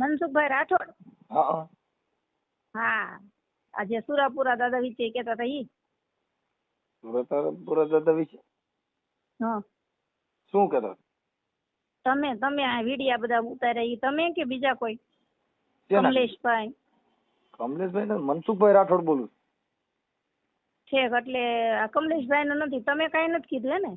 મનસુખભાઈ રાઠોડ? હા આજે સુરાપુરા દાદા વિશે કેતા હતા ઈ? સુરત દાદા વિશે? હા. શું કહેતા? તમે તમે આ વિડિયા બધા ઉતાર્યા ઈ. તમે કે બીજા કોઈ? કમલેશભાઈ. કમલેશભાઈ ને મનસુખભાઈ રાઠોડ બોલું છું. છેક એટલે આ કમલેશભાઈ નું નથી. તમે કઈ નથી કીધું હે ને?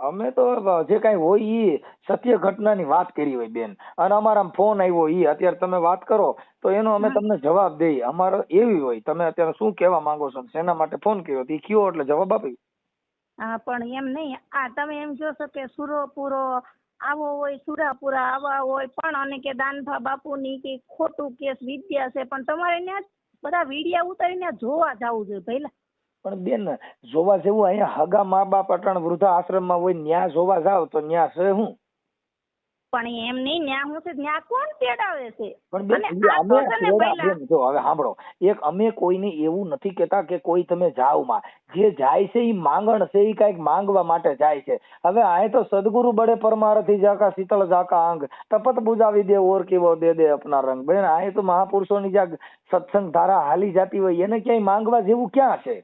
અમે તો જે કાંઈ હોય ઈ સત્ય ઘટનાની વાત કરી હોય બેન. અને અમારા ફોન આવ્યો ઈ અત્યારે તમે વાત કરો તો એનો અમે તમને જવાબ દઈએ અમારો એવી હોય તમે અત્યારે શું કહેવા માંગો છો? શેના માટે ફોન કર્યો? ઈ કયો એટલે જવાબ આપી હા પણ એમ નહીં. આ તમે એમ જોશો કે સુરો પૂરો આવો હોય સુરાપુરા આવા હોય પણ અને કે દાનભા બાપુની કે ખોટું કેસ વિદ્યા છે. પણ તમારે ત્યાં બધા વિડિયા ઉતારીને જોવા જવું જોઈએ પહેલા પણ બેન જોવા જેવું અહીંયા હગા મા બાપ અટણ વૃદ્ધા આશ્રમમાં હોય ન્યા જોવા જાવ તો ન્યા છે હું? પણ એમ નહીં ન્યા હું છે ન્યા કોણ તેડાવે છે? પણ બેન અમે બેન જો હવે સાંભળો. એક અમે કોઈને એવું નથી કહેતા કે કોઈ તમે જાઓ માં. જે જાય છે એ માંગણ છે એ કંઈક માંગવા માટે જાય છે. હવે આ તો સદગુરુ બળે પરમારથી જાકા શીતળ જાકા અંગ તપત બુજાવી દે ઓર કેવો દે દે અપના રંગ. બેન આ તો મહાપુરુષોની જ્યાં સત્સંગ ધારા હાલી જાતી હોય એને ક્યાંય માંગવા જેવું ક્યાં છે?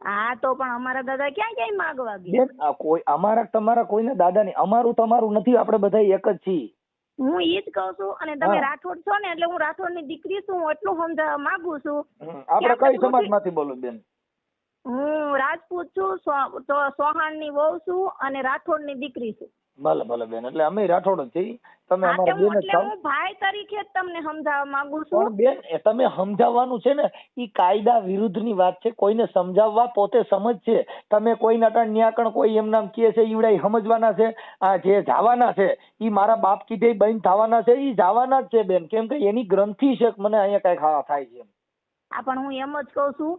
હા તો પણ અમારા દાદા ક્યાં ક્યાંય માગવા ગયા? બેન આ કોઈ અમારા તમારા કોઈને દાદા નહીં અમારું તમારું નથી આપણે બધા એક જ છીએ. હું એ જ કહું છું અને તમે હા. રાઠોડ છો ને એટલે હું રાઠોડની દીકરી છું હું એટલું સમજાવવા માંગુ છું. હમ, આપણે ક્યાં કઈ સમાજ સમાજમાંથી બોલો બેન? હું રાજપૂત છું સો- ની વહુ છું અને રાઠોડની દીકરી છું. ભલે ભલે બેન એટલે અમે રાઠોડ જ છીએ તમે હા, તો અમારા બેન જ એટલે થાવ. હું ભાઈ તરીકે જ તમને સમજાવવા માંગુ પણ બેન એ તમે સમજાવવાનું છે ને એ કાયદા વિરુદ્ધની વાત છે કોઈને સમજાવવા પોતે સમજ છે તમે કોઈ નટણ ન્યાકણ કોઈ એમ નામ કહે છે ઈવડા ઈ સમજવાના છે આ જે જાવાના છે એ મારા બાપ કીધે ઈ બંધ થવાના છે એ જાવાના જ છે બેન. કેમ કે એની ગ્રંથિ છે કે મને અહીંયા કઈ ખાવા થાય છે એમ. આ પણ હું એમ જ કહું છું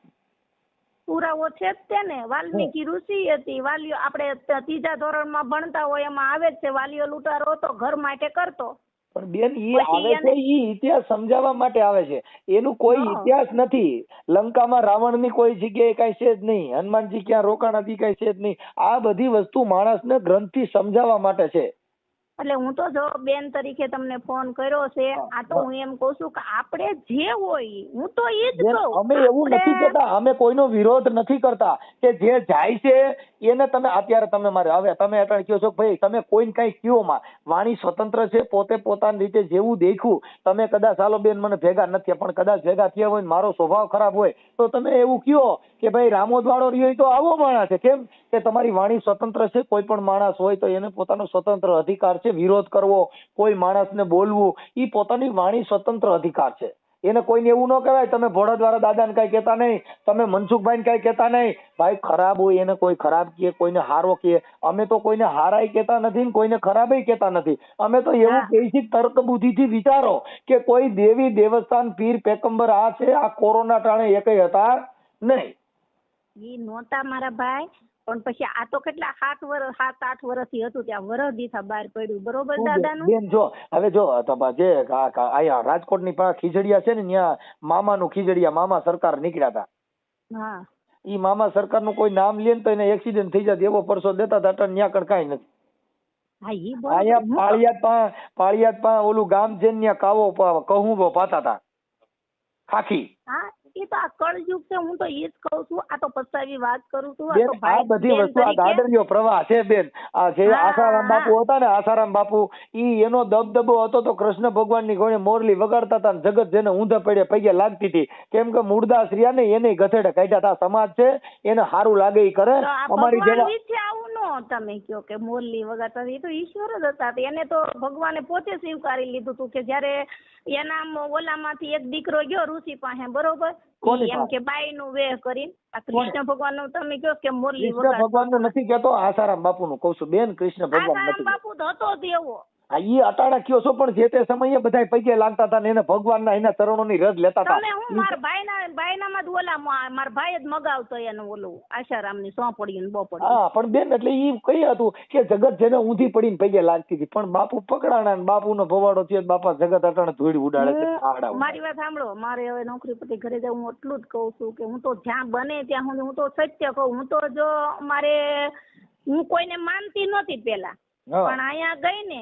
પુરાવો છે જ તે ને. વાલ્મીકી ઋષિ હતી. વાલીઓ આપણે ત્રીજા ધોરણમાં ભણતા હોય એમાં આવે જ છે. વાલીઓ લૂંટારો હતો ઘર માટે કરતો. પણ બેન ઈ આવે છે ઈ ઇતિહાસ સમજાવવા માટે આવે છે. એનું કોઈ ઇતિહાસ નથી. લંકામાં રાવણની કોઈ જગ્યાએ કઈ છે જ નહીં. હનુમાનજી ક્યાં રોકાણ હતી કઈ છે જ નહીં. આ બધી વસ્તુ માણસને ગ્રંથથી સમજાવવા માટે છે. એટલે હું તો જો બેન તરીકે તમને ફોન કર્યો છે આ તો હું એમ કહું છું કે આપણે જે હોય હું તો એ જ કહું. અમે એવું નથી કરતા અમે કોઈનો વિરોધ નથી કરતા કે જે જાય છે એને તમે, અત્યારે તમે મારે હવે તમે અત્યારે કહો છો ભાઈ, તમે કોઈને કઈ કયો માં, વાણી સ્વતંત્ર છે, પોતે પોતાની રીતે જેવું દેખ્યું, તમે કદાચ ચાલો બેન, મને ભેગા નથી પણ કદાચ ભેગા થયા હોય મારો સ્વભાવ ખરાબ હોય, તો તમે એવું કયો કે ભાઈ રામોદ વાળો રહ્યો તો આવો માણસ છે. કેમ કે તમારી વાણી સ્વતંત્ર છે, કોઈ પણ માણસ હોય તો એને પોતાનો સ્વતંત્ર અધિકાર છે, વિરોધ કરવો, કોઈ માણસને બોલવું એ પોતાની વાણી સ્વતંત્ર અધિકાર છે. એને કોઈને એવું ન કહેવાય તમે ભોળા દ્વારા દાદાને કઈ કહેતા નહીં તમે મનસુખભાઈને કઈ કહેતા નહીં. ભાઈ ખરાબ હોય એને કોઈ ખરાબ કહે કોઈને હારો કહે અમે તો કોઈને હારાય કહેતા નથી ને કોઈને ખરાબય કહેતા નથી. અમે તો એવું હા. કહીએ કે તર્ક બુદ્ધિથી વિચારો કે કોઈ દેવી દેવસ્થાન પીર પેકંબર આ છે આ કોરોના ટાણે એકય હતા નહીં. એ નહોતા મારા ભાઈ. પણ પછી આ તો કેટલા સાત વર્ષ સાત આઠ વર્ષથી હતું ત્યાં વરસ દીથા બહાર પડ્યું. બરોબર દાદાનું? બેન જો હવે જો જે અહીંયા રાજકોટની પાસે ખીજડીયા છે ને ત્યાં મામાનું ખીજડીયા મામા સરકાર નીકળ્યા હતા હા. ઈ મામા સરકારનું કોઈ નામ લે ને તો એને એક્સિડન્ટ થઈ જાય એવો પરસો દેતા હતા અટાણે ન્યા કણ કાંઈ નથી. અહીંયા પાળિયાદ પા પાળિયાદ પા ઓલું ગામ છે ને ત્યાં કાવો કહું પાતા હતા ખાખી. હા એ તો આ કળયુગ છે હું તો એ જ કહું છું આ તો પસ્તાવી વાત કરું છું બેન આ બધી વસ્તુ આ તરીકે- પ્રવાહ છે બેન. આ જે આસારામ બાપુ હતા ને આસારામ બાપુ ઈ એનો દબદબો હતો તો કૃષ્ણ ભગવાનની ઘોડે મોરલી વગાડતા હતા ને જગત જેને ઊંધા પડે પગે લાગતી હતી. કેમ કે મૂળદાસ રહ્યા ને એને ગધેડે કાઢ્યા હતા. સમાજ છે એને સારું લાગે એ કરે. અમારી જેવા આવું નો તમે કયો કે મોરલી વગાડતા એ તો ઈશ્વર જ હતા. એને તો ભગવાને પોતે સ્વીકારી લીધું હતું કે જ્યારે એના ઓલા ઓલામાંથી એક દીકરો ગયો ઋષિ પાસે બરોબર? એમ કે બાઈ નું વેહ કરીને. આ કૃષ્ણ ભગવાનનું તમે કયો કે મોરલી કૃષ્ણ ભગવાનનું નથી કેતો આસારામ બાપુ નું કઉ છું. બેન કૃષ્ણ ભગવાન નથી બાપુ તો હતો જ એવો. ઈ અટાણા કયો છો પણ જે તે સમયે બધા પગે લાગતા હતા ને એને ભગવાનના એના ચરણોની રજ લેતા હતા. તમે હું મારા ભાઈના ભાઈનામાં જ ઓલા મ- ભાઈ જ મગાવતો એનું ઓલું આશારામની સોંપડી ને બોપડી. હા પણ બેન એટલે ઈ કહી હતું કે જગત જેને ઊંધી પડીને પગે લાગતી હતી. પણ બાપુ પકડાણા ને બાપુનો ભવાડો થયો બાપા જગત અટાણે ધૂળ ઉડાડે છે મારી વાત સાંભળો મારે હવે નોકરી પરથી ઘરે જવું હું એટલું જ કહું છું કે હું તો જ્યાં બને ત્યાં હું તો સત્ય કહું. હું તો જો મારે હું કોઈને માનતી નહોતી પેલા પણ અહીંયા ગઈ ને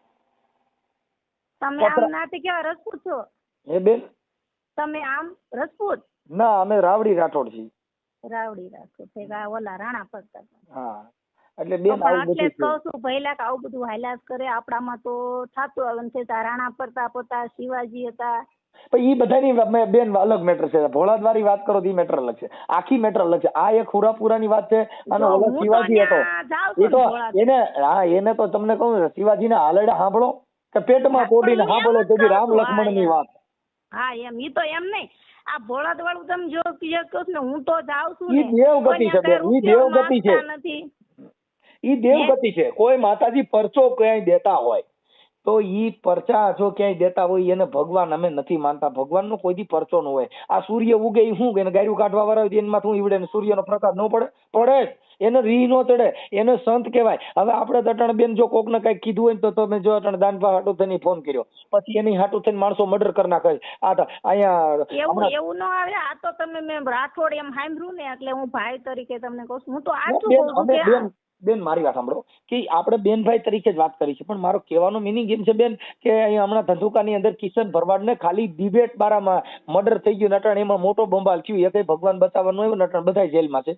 તમે આમ નાતી કેવા રજપૂત છો? એ બેન? તમે આમ રજપૂત ના અમે રાવડી રાઠોડ છીએ. રાવડી રાઠોડ છે આ ઓલા રાણા પડતા હા. એટલે બેન આવું બધું કહું છું ભઈલા કે આવું બધું હાલ્યા કરે આપણામાં તો થાતું આવે છે તા રાણા પ્રતાપ પોતા શિવાજી હતા. પણ ઈ બધાની બેન અલગ મેટર છે. ભોળાદવારી વાત કરો ઈ મેટર અલગ છે. આખી મેટર અલગ છે. આ એક હુરાપુરાની વાત છે અને ઓલો શિવાજી હતો. એ તો એને હા એને તો તમને કહું શિવાજીના હાલરડા સાંભળો. કે પેટમાં હા, પોડીને હા હું સાંભળો તો રામ લક્ષ્મણની વાત. હા એમ. ઈ તો એમ નહીં. આ ભોળાદ વાળું તમે જો કહો ને હું તો જાઉં છું ઈ દેવગતિ છે બેન, ઈ દેવગતિ છે. ઈ દેવગતિ છે. કોઈ માતાજી પરચો ક્યાંય દેતા હોય. તો ઈ પરચા જો ક્યાંય દેતા હોય એને ભગવાન અમે નથી માનતા. ભગવાનનો કોઈ પરચો ન હોય. આ સૂર્ય ઉગે ઈ શું કે ગાયું કાઢવા વાળા હોય એમાં શું ઈવડે સૂર્યનો પ્રકાશ ન પડે? પડે જ. એને રી નો ચડે. એને સંત કહેવાય. હવે આપણે અટાણે બેન જો કોકને કઈ કીધું હોય તો તમે જો અટણ દાનભા હાટુ થઈને ફોન કર્યો. પછી એની હાટુ થઈને માણસો મર્ડર કરી નાખે. આ અહીંયા એવું એવું ન આવે. આ તો તમે મેં રાઠોડ એમ સાંભળ્યું ને એટલે હું ભાઈ તરીકે તમને કહું હું તો આ છું કે બેન, મારી વાત સાંભળો. કે આપણે બેનભાઈ તરીકે જ વાત કરી છે, પણ મારો કહેવાનો મિનિંગ એમ છે બેન, કે અહીંયા હમણાં ધંધુકાની અંદર કિશન ભરવાડને ખાલી ડિબેટ બારામાં મર્ડર થઈ ગયું, નટણ, એમાં મોટો બંબાલ થયું એ કંઈ ભગવાન બતાવવાનું એવું નટણ બધા જેલમાં છે.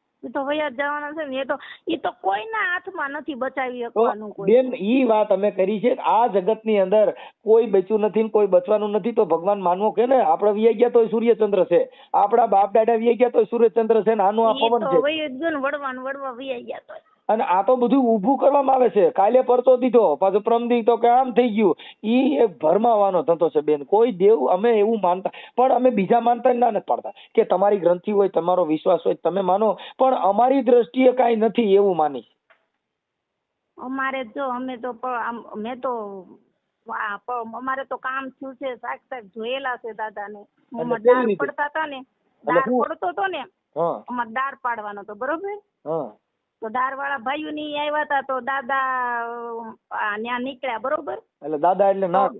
તો વયા જવાના છે ને એ તો એ તો કોઈના હાથમાં નથી બચાવી શકવાનું કોઈ. બેન ઈ વાત અમે કરી છે આ જગતની અંદર કોઈ બચ્યું નથી ને કોઈ બચવાનું નથી તો ભગવાન માનવો કે ને? આપણે વિયા ગયા તોય સૂર્યચંદ્ર છે. આપણા બાપ દાદા વિયા ગયા તોય સૂર્યચંદ્ર છે ને આનું આ પવન છે. જ ગયું ને વળવાનું વળવા વયા ગયા તો અને આ તો બધું ઊભું કરવામાં આવે છે. કાલે પરચો દીધો પાછો પ્રમદી તો કે આમ થઈ ગયું. ઈ એક ભરમાવાનો ધંધો છે બેન. કોઈ દેવ અમે એવું માનતા પણ અમે બીજા માનતા ના નથી પાડતા. કે તમારી ગ્રંથિ હોય તમારો વિશ્વાસ હોય તમે માનો પણ અમારી દ્રષ્ટિએ કાંઈ નથી એવું માની. અમારે જો અમે તો મેં તો અમારે તો કામ થયું છે શાક જોયેલા છે દાદાને? પડતા હતા ને એટલે પડતો હતો ને અમારે દાળ પાડવાનો તો બરોબર? તો દાર વાળા ભાઈઓ ની આવ્યા હતા તો દાદા આ ન્યા નીકળ્યા બરોબર? એટલે દાદા એટલે નાગ.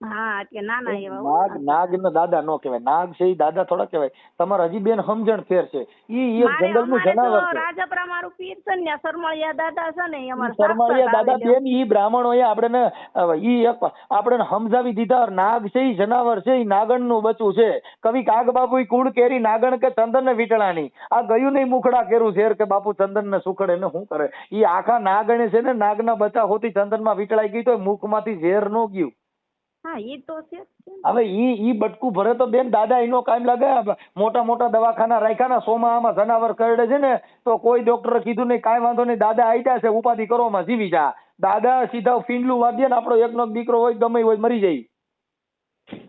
હા એટલે નાના એવા નાગ નાગ ને દાદા નો કહેવાય. નાગ છે ઈ દાદા થોડા કહેવાય. તમારે હજી બેન સમજણ ફેર છે. ઈ એક મારે જંગલનું જનાવર છે. રાજપરા મારું પીર છે ને ત્યાં દાદા છે ને એ અમારે દાદા બેન ઈ બ્રાહ્મણોએ આપણે ઈ એક આપણે સમજાવી દીધા. નાગ છે ઈ જનાવર છે ઈ નાગણનું બચ્ચું છે. કવિ કાગ બાપુ ઈ કુળ કેરી નાગણ કે ચંદન ને વીટળાની. આ ગયું નહીં મુખડા કેરું શેર કે બાપુ ચંદન ને સુખડે ને શું કરે? ઈ આખા નાગણે છે ને નાગના બચ્ચા હોતી ચંદનમાં વીટળાઈ ગઈ તો મુખમાંથી ઝેર નો ગયું. હા એ તો છે હવે ઈ ઈ બટકું ભરે તો બેન દાદા એનો કાયમ લાગે. મોટા મોટા દવાખાના રાખ્યા ને સોમાં આમાં જનાવર કરડે છે ને તો કોઈ ડોક્ટરે કીધું નહીં કાંઈ વાંધો નહીં દાદા આઈટા છે ઉપાધિ કરો માં જીવી જા. દાદા સીધા ફીંડલું વાદ્ય ને આપણો એકનો એક દીકરો હોય ગમે હોય મરી જાય.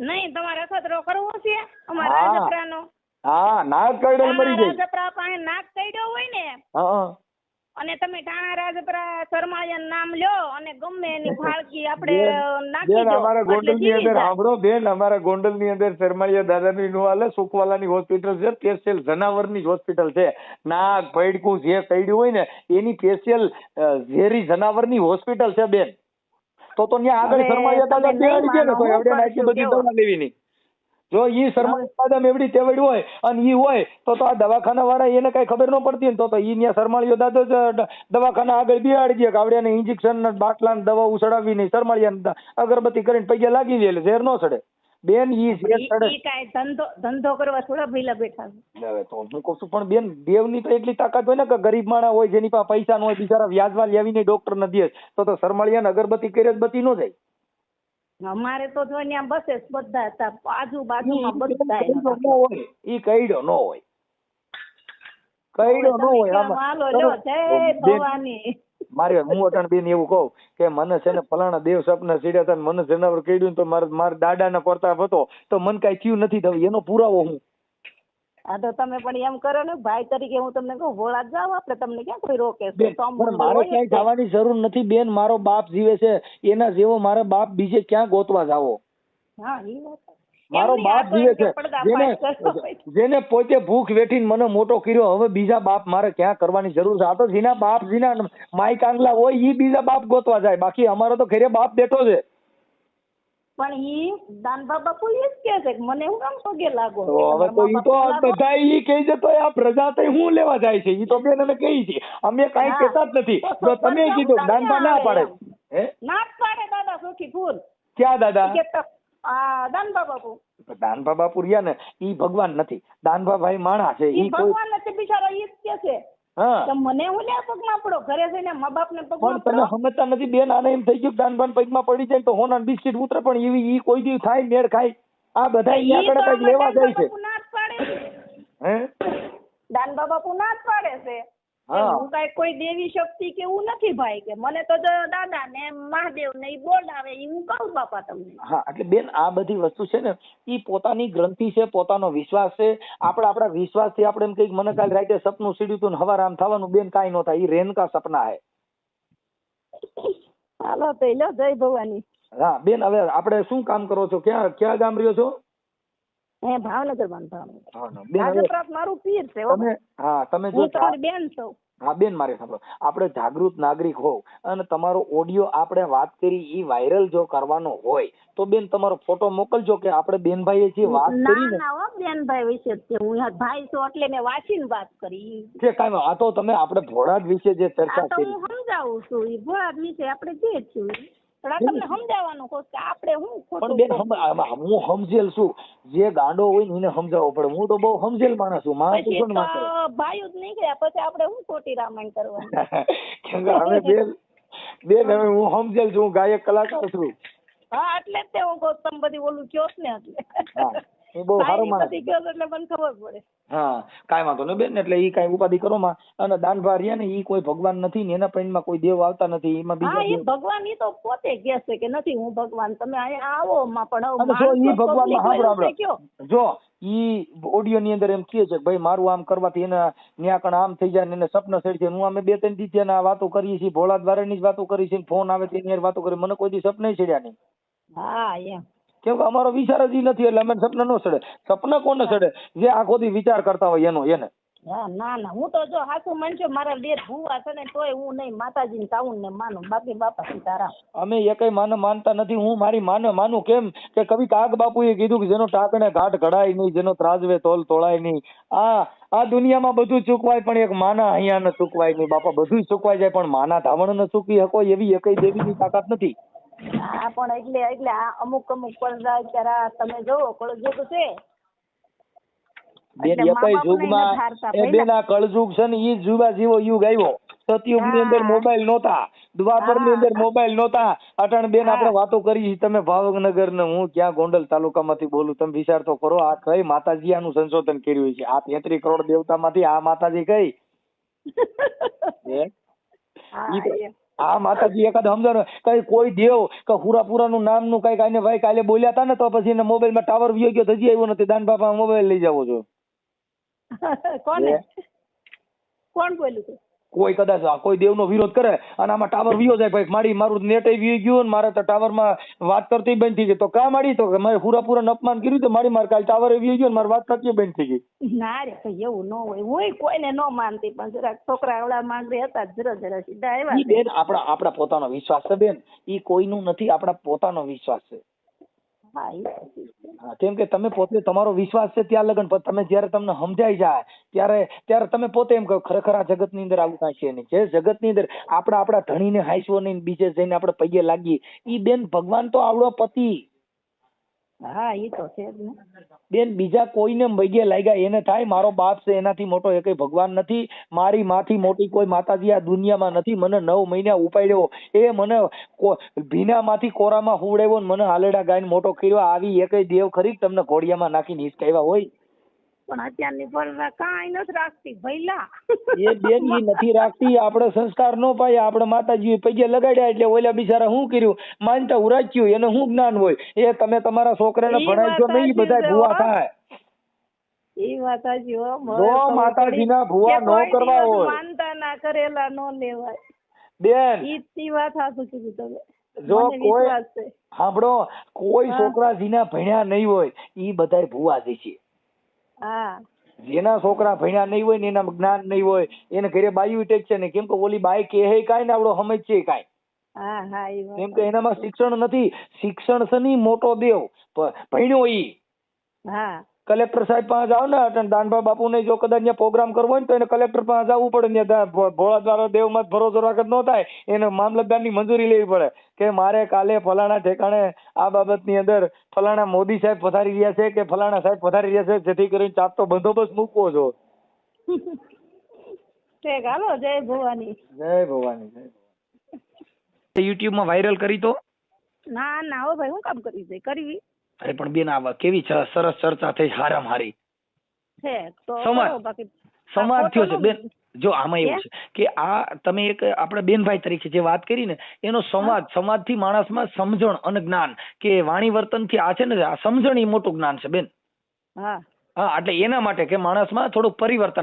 નહીં તમારે અખતરો કરવો છે? અમારા હા. નાક કરડે મરી જાય. પાસે નાક કઈડ્યો હોય ને હા. અને તમે ટાણા રાજપરા શર્માળિયા નામ લ્યો અને ગમે એની ફાળકી આપણે નાખી દો. અમારા ગોંડલની અંદર. સાંભળો બેન અમારા ગોંડલની અંદર શર્માળિયા દાદાની નું હાલે સુખવાલાની હોસ્પિટલ છે સ્પેશિયલ જનાવરની હોસ્પિટલ છે. નાગ પૈડકું જે કઈડ્યું હોય ને એની સ્પેશિયલ ઝેરી જનાવરની હોસ્પિટલ છે બેન. તો તો ત્યાં આગળ હવે દાદા તમે નહીં ને તો એવડે આટલી બધી દવા લેવી નહીં જો ઈ શર્મા દાદા એવડી તેવડી હોય અને ઈ હોય તો તો આ દવાખાના વાળા એને કઈ ખબર ન પડતી ને તો તો ઈ ત્યાં શરમાળીઓ દાદો દવાખાના આગળ બિહાડી દે કે આવડે એને ઇન્જેક્શન ને બાટલા ને દવા ઉસડાવી નહીં શર્માળિયા અગરબત્તી કરીને પૈયા લાગી દે એટલે ઝેર ન ચડે બેન ઈ ઝેર ચડે ધંધો ધંધો કરવા થોડા ભઈલા બેઠા હવે તો હું કહું છું પણ બેન દેવની તો એટલી તાકાત હોય ને કે ગરીબ માણસ હોય જેની પાસે પૈસા ન હોય બિચારા વ્યાજવા લેવીને ડોક્ટર ન દે તો તો શર્માળિયા ને અગરબત્તી કરે જ બત્તી ન જાય. અમારે તો જો ત્યાં બસે બધા હતા આજુબાજુમાં બધા ઈ કઈડો નો હોય. કઈડો નો હોય આમાં. મારે હું અટણ બેન એવું કહું કે મને છે ને ફલાણા દેવ સપના સીડ્યા હતા મને જનાવર ને તો મારા મારા દાદાના પ્રતાપ હતો તો મને કાંઈ થયું નથી થયું એનો પુરાવો હું હા તો તમે પણ એમ કરો ને ભાઈ તરીકે હું તમને કહું ભોળા જ જાઓ આપણે તમને ક્યાં કોઈ રોકે? છે બેન તો પણ મારે ક્યાંય જવાની જરૂર નથી બેન મારો બાપ જીવે છે એના જેવો મારે બાપ બીજે ક્યાં ગોતવા જાવો? હા ઈ વાત મારો એમની બાપ આ તો જીવે એમ કે છે. પડદા જેને પાઠ કરતો હોય. જેને પોતે ભૂખ વેઠીને મને મોટો કર્યો હવે બીજા બાપ મારે ક્યાં કરવાની જરૂર છે? આ તો જેના બાપ જેના માઈ કાંગલા હોય ઈ બીજા બાપ ગોતવા જાય. બાકી અમારો તો ઘરે બાપ બેઠો છે. પણ ઈ દાન બાબા જ કે છે કે મને હું કામ પગે લાગો? તો હવે તો ઈ તો બધા ઈ કહી છે તો આ પ્રજા તો હું લેવા જાય છે? ઈ તો બેન અમે કહી છે અમે કાંઈ કહેતા જ નથી. તો તમે કીધું દાન બા ના પાડે. હે? ના પાડે દાદા સુખી ફૂલ ક્યાં દાદા? તો આ દાન બાબા રહ્યા ને ઈ ભગવાન નથી. દાનભા ભાઈ માણા છે. ઈ ભગવાન નથી બિચારો ઈ જ કે છે. તો મને હું લે પગમાં પડો? ઘરે જઈને મા બાપ ને પગમાં પડો? સમજતા નથી બેન આને એમ થઈ ગયું કે દાનભાન પગમાં પડી જાય તો હોના બિસ્કિટ ઉતરે પણ એવી ઈ કોઈ દી થાય મેળ ખાય. આ બધા અહીંયા લેવા જાય છે. ના પાડે. છે હે? દાનબા બાપુ ના જ પાડે છે. હા. હું કઈ કોઈ દેવી શક્તિ કે એવું નથી ભાઈ કે મને તો દાદા ને મહાદેવ ને બોલાવે એ હું કહું બાપા તમને. હા એટલે બેન આ બધી વસ્તુ છે ને એ પોતાની ગ્રંથિ છે પોતાનો વિશ્વાસ છે. આપણે આપણા વિશ્વાસથી આપણે એમ કંઈક મને કાલ રાતે સપનું સીડ્યું હતું હવાર આમ થવાનું બેન કઈ ન થાય ઈ રેનકા સપના હે હાલો તો જય ભવાની. હા બેન હવે આપણે શું કામ કરો છો? ક્યાં ક્યાં ગામ રહ્યો છો? હે ભાવનગર. માં હા. બેન મારું પીર છે તમે હા તમે જો તમારી બેન છું. હા બેન મારે સાંભળો. આપણે જાગૃત નાગરિક હોવ અને તમારો ઓડિયો આપણે વાત કરી એ વાયરલ જો કરવાનો હોય તો બેન તમારો ફોટો મોકલજો કે આપણે બેનભાઈએ જે વાત કરી ના ના બેનભાઈ વિશે જ હું ભાઈ છું એટલે મેં વાંચીને વાત કરી. છે કાંઈ આ તો તમે આપણે ભોળાજ વિશે જે ચર્ચા કરી. હું સમજાવું છું. એ ભોળા વિશે આપણે જે છું પણ તમને સમજાવવાનું કહું કે આપણે હું પણ બેન હું સમજેલ છું. જે ગાંડો હોય ને એને સમજાવવો પડે. હું તો બહુ સમજેલ માણસ છું. પછી વાત કરે જ નીકળ્યા. પછી આપણે હું ખોટી રામાયણ કરવાની? કેમ કે હવે બેન બેન હવે હું સમજેલ છું. હું ગાયક કલાકાર છું. હા એટલે જ તે હું કહું તમે બધી ઓલું કયો ને એટલે. હા બહુ સારો માણસ બધી કયો છો એટલે મને ખબર પડે. હા કાંઈ વાંધો નહીં બેન એટલે ઈ કાંઈ ઉપાધિ કરો માં. અને દાન રહ્યા ને ઈ કોઈ ભગવાન નથી ને એના પૈણમાં કોઈ દેવ આવતા નથી એમાં બીજા એ ભગવાન ઈ તો પોતે કહે છે કે નથી હું ભગવાન તમે અહીંયા આવો માં પણ જો ઈ ભગવાનમાં સાંભળો. જો ઈ ઓડિયો ની અંદર એમ કહે છે કે ભાઈ મારું આમ કરવાથી એને ન્યા કણ આમ થઈ જાય ને એને સપના સડી છે હું અમે બે ત્રણ દી આ વાતો કરીએ છીએ ભોળા દ્વારાની જ વાતો કરી છે ફોન આવે તેની વાતો કરી મને કોઈ દી સપના સડ્યા નહીં. હા એમ. કેમ કે અમારો વિચાર જ નથી એટલે અમે સપના નો સડે. સપના કોને સડે? જે આખો દી વિચાર કરતા હોય એનો એને. હા ના ના. હું તો જો હાચું માનજો મારા બે ભૂવા છે ને તોય હું નહીં માતાજીને તાઉન ને માનું બાકી બાપા સીતારામ અમે એકેય માને માનતા નથી હું મારી માને માનું કેમ કે કવિ કાગ બાપુએ કીધું કે જેનો ટાકણે ઘાટ ઘડાય નહીં જેનો ત્રાજવે તોલ તોળાય નહીં. આ આ દુનિયામાં બધું ચૂકવાય પણ એક માના અહીંયા ન ચૂકવાય નહીં. બાપા બધું ચૂકવાય જાય પણ માના ધાવણ ન ચૂકી શકો એવી એકેય દેવીની તાકાત નથી. હા પણ એટલે એટલે આ અમુક અમુક પડદા અત્યારે આ તમે જોવો કળજુગ છે. બેન એકેય યુગમાં એ બેન આ કળજુગ છે ને ઈ જુગા જીવો યુગ આવ્યો. સતયુગની અંદર મોબાઈલ નહોતા દ્વાપરની અંદર મોબાઈલ નહોતા. અટણ બેન આપણે વાતો કરી છે. તમે ભાવનગર ને હું ક્યાં ગોંડલ તાલુકામાંથી બોલું તમે વિચાર તો કરો આ કઈ માતાજી આનું સંશોધન કર્યું છે? આ તેત્રી કરોડ દેવતામાંથી આ માતાજી કઈ. આ માતાજી એકાદ સમજણ કઈ કોઈ દેવ કે હુરાપુરાનું નામનું કઈ આને ભાઈ કાલે બોલ્યા હતા ને તો પછી એને મોબાઈલમાં ટાવર વ્યો ગયો હજી આવ્યો નથી. દાન બાપા મોબાઈલ લઈ જાવો છો. કોણ કોણ બોલ્યું કોઈ કદાચ કોઈ દેવનો વિરોધ કરે અને આમાં ટાવર વિયો જાય ભાઈ મારી મારું નેટ વી ગયું ને મારે તો ટાવરમાં વાત કરતી બંધ થઈ ગઈ. તો કા મારી? તો મેં મારે હુરાપુરાનું અપમાન કર્યું તો મારી મારે કાલ ટાવર વી ગયો ને મારી વાત કરતી બંધ થઈ ગઈ. ના રે ભાઈ એવું ન હોય. હું કોઈને ન માનતી પણ જરાક છોકરા આવડા માંગરે હતા જરા જરા સીધા આવ્યા બેન આપણા આપણા પોતાનો વિશ્વાસ છે બેન. ઈ કોઈનું નથી આપણા પોતાનો વિશ્વાસ છે. હા કેમ કે તમે પોતે તમારો વિશ્વાસ છે ત્યાં લગન, પણ તમે જ્યારે તમને સમજાઈ જાય, ત્યારે ત્યારે તમે પોતે એમ કહો, ખરેખર આ જગતની અંદર આવું કાંઈ છે નહીં. જે જગતની અંદર આપણે આપણા ધણીને હાંસવો નહીં બીજે જઈને આપણે પૈયે લાગીએ એ બેન ભગવાન તો આવડો પતિ. બેન, બીજા કોઈને પગે લાગ્યા એને થાય, મારો બાપ છે એનાથી મોટો, એ કઈ ભગવાન નથી, મારી માથી મોટી કોઈ માતાજી આ દુનિયામાં નથી, મને નવ મહિના ઉપાડ્યો, એ મને ભીનામાંથી કોરામાં હુવડાવ્યો ને મને હાલેડા ગાયને મોટો કર્યો, આવી એકય દેવ ખરી તમને ઘોડિયામાં નાખીને હિસકાવ્યા હોય? પણ અત્યારની પર કાંઈ નથી રાખતી ભૈલા એ બેન ઈ નથી રાખતી આપણે સંસ્કાર નો પાય આપણે માતાજી પગે લગાડ્યા એટલે ઓલા બિચારા શું કર્યું? માનતા ઉરાચ્યું એને શું જ્ઞાન હોય? એ તમે તમારા છોકરાને ભણાવજો નહીં બધા ભૂવા થાય. એ વાત હો મને માતાજીના ભૂવા નો કોઈ કરવા હોય. માનતા ના કરેલા નો લેવાય. બેન. ઈ વાત સાચું કીધું તમે. જો કોઈ સાંભળો કોઈ છોકરા જીના ભણ્યા નહીં હોય ઈ બધાય ભૂવા દે છે હા. જેના છોકરા ભણ્યા નહીં હોય ને એના જ્ઞાન નહીં હોય એને ઘરે બાયું ટેક છે ને. કેમ કે ઓલી બાઈ હે કાંઈ ને આવડો સમજ છે કાંઈ. કેમ કે એનામાં શિક્ષણ નથી. શિક્ષણ છે ની મોટો દેવ. ભણ્યો ઈ. કલેક્ટર સાહેબ પાસે જાવ ને એટલે દાનભા બાપુને જો કદાચ ત્યાં પ્રોગ્રામ કરવો હોય ને તો એને કલેક્ટર પાસે જવું પડે ને ત્યાં ભોળા દ્વારા દેવમાં જ ભરોસો રાખત ન થાય. એને મામલતદારની મંજૂરી લેવી પડે. કે મારે કાલે ફલાણા ઠેકાણે આ બાબતની અંદર ફલાણા મોદી સાહેબ પધારી રહ્યા છે કે ફલાણા સાહેબ પધારી રહ્યા છે? જેથી કરીને ચાપતો બંદોબસ્ત મૂકવો છો. હાલો જય ભવાની. જય ભવાની જય યુટ્યુબમાં વાયરલ કરી તો? ના ના હો ભાઈ હું કામ કરી દે કરવી અરે પણ બેન આ કેવી છે સરસ ચર્ચા થઈ હારામ હારી. છે તો સમાજ. સંવાદ થયો છે બેન. જો આમાં એવું છે કે આ તમે એક આપણા બેનભાઈ તરીકે જે વાત કરી ને એનો સંવાદ સંવાદથી માણસમાં સમજણ અને જ્ઞાન કે વાણી વર્તનથી આ છે ને આ સમજણ એ મોટું જ્ઞાન છે બેન. હા. હા એટલે એના માટે કે માણસમાં થોડુંક પરિવર્તન